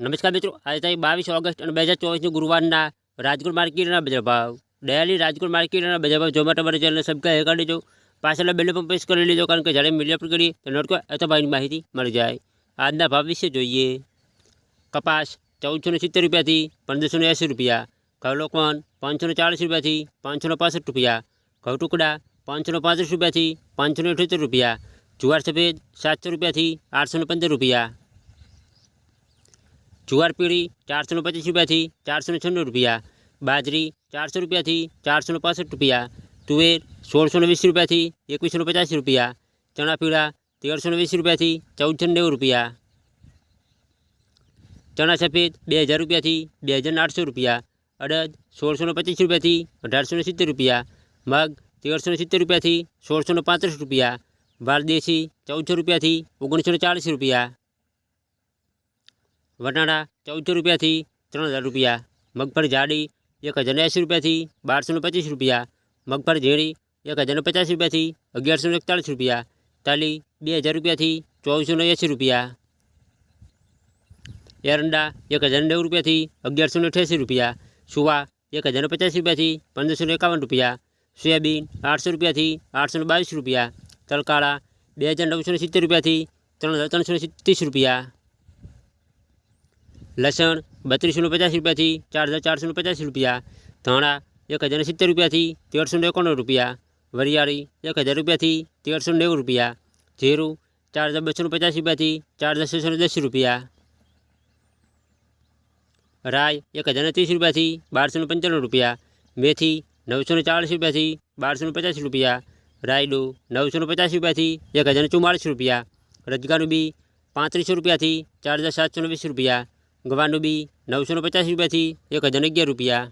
નમસ્કાર મિત્રો આજે તારીખ બાવીસ ઓગસ્ટ અને બે હજાર ચોવીસની ગુરુવારના રાજકોટ માર્કેટના બજાર ભાવ ડેલી રાજકોટ માર્કેટના બજાર ભાવ જોવા માટે અમારી ચેનલને સબસ્ક્રાઈબ કરી દેજો પાછળના બેલ પણ પ્રેસ કરી લેજો કારણ કે જ્યારે મીડિયા પર કરીએ તો નોટકો અથવા ભાવની માહિતી મળી જાય આજના ભાવ વિશે જોઈએ કપાસ ચૌદસો ને સિત્તેર રૂપિયાથી પંદરસો ને એંસી રૂપિયા ઘઉં લોકવન પાંચસો ને ચાલીસ રૂપિયાથી પાંચસો ને પાસઠ રૂપિયા ઘઉં ટુકડા પાંચસો ને પાંત્રીસ રૂપિયાથી પાંચસો ને અઠ્યોતેર રૂપિયા જુવાર સફેદ સાતસો રૂપિયાથી આઠસો ને પંદર રૂપિયા જુવાર પીળી ચારસો ને પચીસ રૂપિયાથી ચારસો ને છન્નું રૂપિયા બાજરી ચારસો રૂપિયાથી ચારસો ને પાસઠ રૂપિયા તુવેર સોળસો ને વીસ રૂપિયાથી એકવીસો ને પચાસ રૂપિયા ચણા પીળા તેરસો ને વીસ રૂપિયાથી ચૌદસો ને નેવું રૂપિયા ચણા સફેદ બે હજાર રૂપિયાથી બે હજાર આઠસો રૂપિયા અડદ સોળસો ને પચીસ રૂપિયાથી અઢારસો ને સિત્તેર રૂપિયા મગ તેરસો ને સિત્તેર રૂપિયાથી સોળસો ને પાંત્રીસ રૂપિયા વાલ દેશી ચૌદસો રૂપિયાથી ઓગણીસો ને ચાલીસ રૂપિયા વટાણા ચૌદસો રૂપિયાથી ત્રણ હજાર રૂપિયા મગફળી જાડી એક હજાર ને એંસી રૂપિયાથી બારસો ને પચીસ રૂપિયા મગફળી ઝીણી એક હજાર ને પચાસ રૂપિયાથી અગિયારસો ને એકતાળીસ રૂપિયા તાલી બે હજાર રૂપિયાથી ચોવીસો ને એંસી રૂપિયા એરંડા એક હજાર નેવું રૂપિયાથી અગિયારસો ને અઠ્યાસી રૂપિયા સુવા એક હજાર ને પચાસ રૂપિયાથી પંદરસો ને એકાવન રૂપિયા સોયાબીન આઠસો રૂપિયાથી આઠસો ને બાવીસ રૂપિયા તલકાળા બે હજાર નવસો ને સિત્તેર રૂપિયાથી ત્રણ હજાર ત્રણસો ને ત્રીસ રૂપિયા લસણ બત્રીસો ને પચાસ રૂપિયાથી ચાર હજાર ચારસો ને પચાસ રૂપિયા ધાણા એક હજાર ને સિત્તેર રૂપિયાથી તેરસો ને એકોણું રૂપિયા વરિયાળી એક હજાર રૂપિયાથી તેરસો ને નેવું રૂપિયા જીરું ચાર હજાર બસો ને પચાસ રૂપિયાથી ચાર હજાર છસો ને દસ રૂપિયા રાય એક હજાર ને ત્રીસ રૂપિયાથી બારસો ને પંચાણું રૂપિયા મેથી નવસો ને ચાલીસ રૂપિયાથી બારસો ને પચાસ રૂપિયા રાયડું નવસો ને પચાસ રૂપિયાથી એક હજાર ને ચુમ્માળીસ રૂપિયા રજગાનું બી પાંત્રીસો રૂપિયાથી ચાર હજાર સાતસો ને વીસ રૂપિયા ગવાનું બી નવસો પચાસ રૂપિયાથી એક હજાર અગિયાર રૂપિયા.